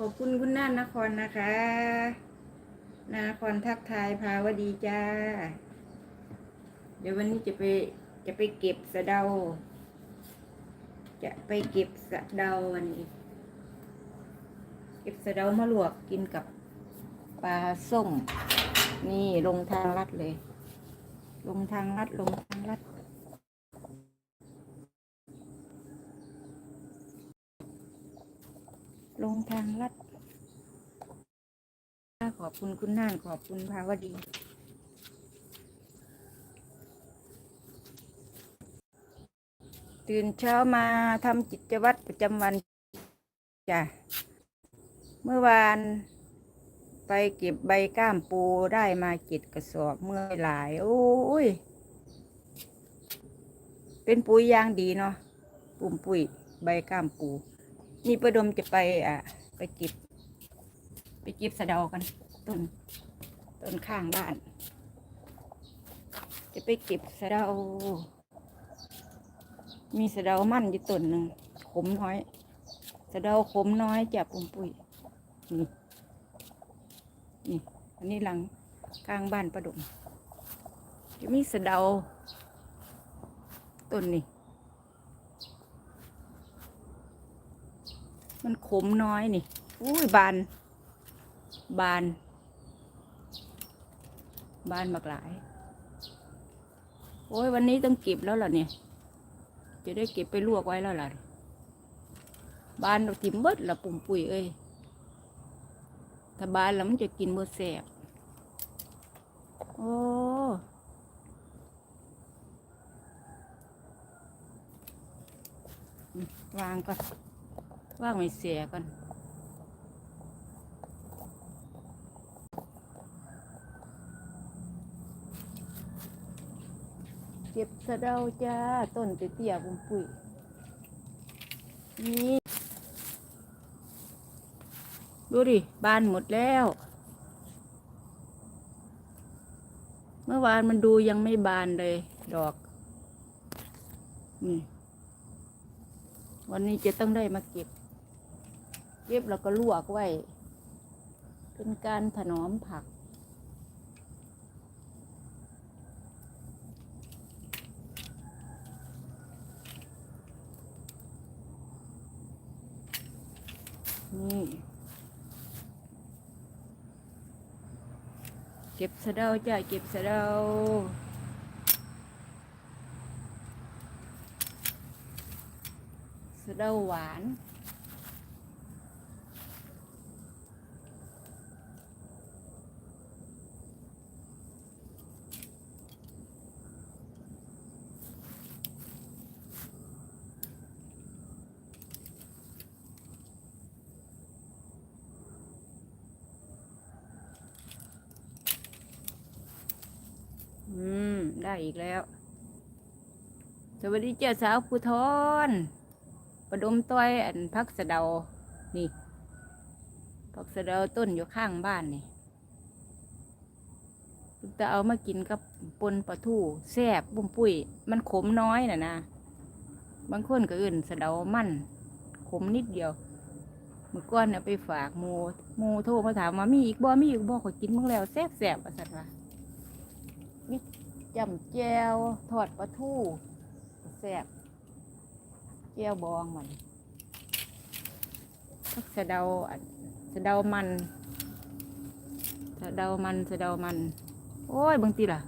ขอบคุณคุณน่านนครนะคะ นาครทักทายพาวดีจ้า เดี๋ยววันนี้จะไปจะไปเก็บสะเดา จะไปเก็บสะเดาวันนี้ เก็บสะเดามาลวกกินกับปลาส้ม นี่ลงทางลัดเลย ลงทางลัดลงทางลัด ลงทางลัดขอบคุณคุณน่านขอบคุณภาวดี ตื่นเช้ามาทำกิจวัตรประจำวันจ้ะเมื่อวานไปเก็บใบก้ามปูได้มาเจ็ดกระสอบเมื่อยหลาย โอ้ย เป็นปุ๋ยยางดีเนาะปุ่มปุ๋ยใบก้ามปู นี่ประดมจะไปอะ ไปเก็บ ไปเก็บสะเดากันต้นต้นข้างบ้าน จะไปเก็บสะเดา มีสะเดามั่นอยู่ต้นหนึ่งขมน้อย สะเดาขมน้อยจากปุ่มปุ๋ยนี่นี่อันนี้หลังกลางบ้านประดมจะมีสะเดาต้นนี่ มันขมน้อยนี่ อุ้ยบาน บาน บานมากหลาย โอ้ยวันนี้ต้องเก็บแล้วล่ะเนี่ย จะได้เก็บไปลวกไว้แล้วล่ะ บานเราทิมเบิดละปุ่มปุ๋ยเอ้ย ถ้าบานแล้วมันจะกินเมื่อแสบโอ้วางก่อน ว่างไม่เสียก่อนเก็บสะเดาจ้า ต้นเตี้ยๆปุ้มปุ๋ยนี่ ดูดิบานหมดแล้ว เมื่อวานมันดูยังไม่บานเลย ดอก นี่วันนี้จะต้องได้มาเก็บ เก็บแล้วก็ลวกไว้ เป็นการถนอมผัก นี่ เก็บสะเดาจ้ะเก็บสะเดาสะเดาหวาน อืม ได้อีกแล้ว สวัสดีเจ้าสาวภูทรประดมต้อยอันพักสะเดา นี่พักสะเดาต้นอยู่ข้างบ้านนี่จะเอามากินกับปนปลาทูแซ่บบุ้มปุ้ย มันขมน้อยน่ะนะ บางคนก็อื่นสะเดามั่น ขมนิดเดียวเมื่อก่อนเนี่ยไปฝากหมูหมูโทรมาถามว่ามีอีกบ่มีอีกบ่ขอกินมึงแล้วแซ่บแซ่บอะสัตว์ว่ จำแจวทอดปลาทูแซ่บแจวบองมันเสะเดาอันสะเดามันสะเดามันสะเดามัน โอ้ยบางทีล่ะ